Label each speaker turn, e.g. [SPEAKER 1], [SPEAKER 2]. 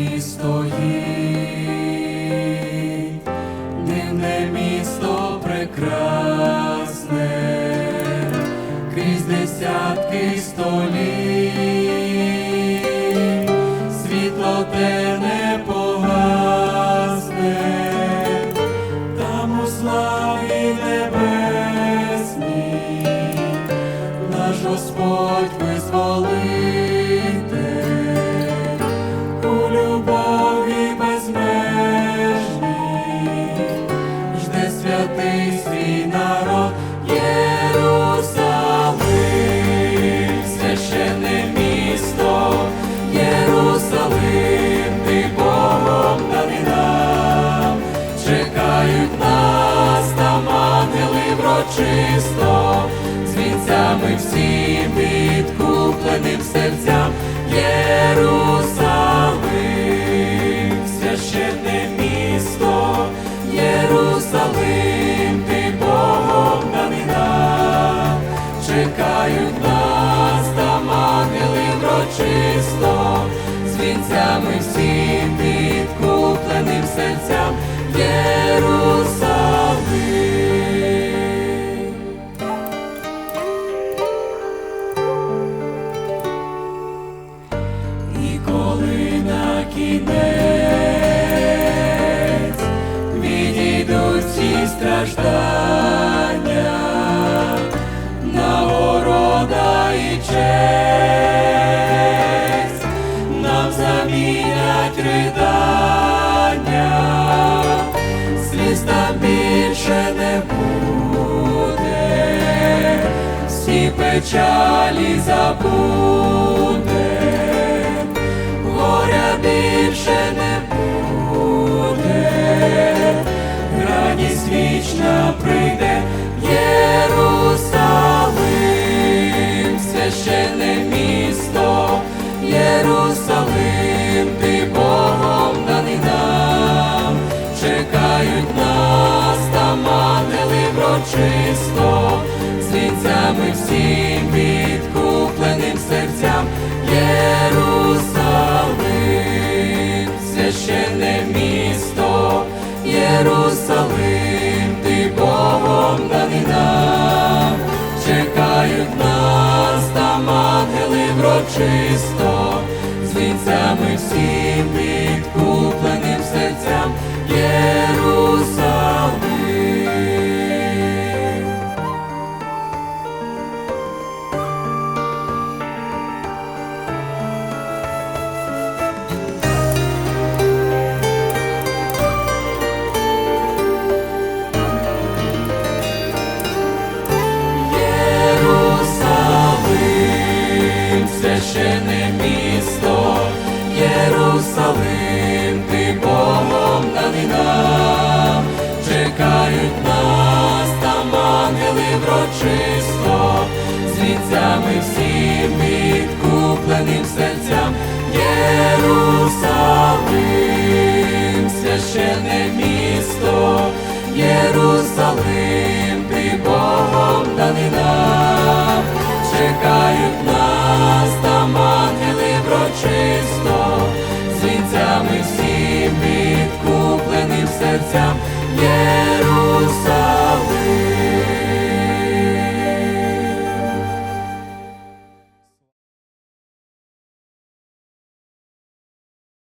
[SPEAKER 1] мені стоїть, місто прекрасне, крізь десятки століть, світло те не погасне, там у славі небесній, наш Господь. Святий свій народ Єрусалим, священне місто, Єрусалим, ти Богом даний чекають нас там ангели врочисто, з вінцями всім відкупленим серцям вінцями печалі забуде, горя більше не буде, радість вічна прийде Єрусалим, священне місто, Єрусалим, ти Богом даний нам, чекають нас там ангели врочисто, з вінцями всім відкупленим серцям. Єрусалим, священне місто, Єрусалим, ти Богом даний нам, чекають нас там ангели врочисто, з вінцями всім відкупленим серцям Єрусалим, ти Богом даний нам, чекають нас там ангели врочисто, з вінцями всім відкупленим серцям Єрусалим, священне місто, Єрусалим, ти Богом серцям Єрусалим.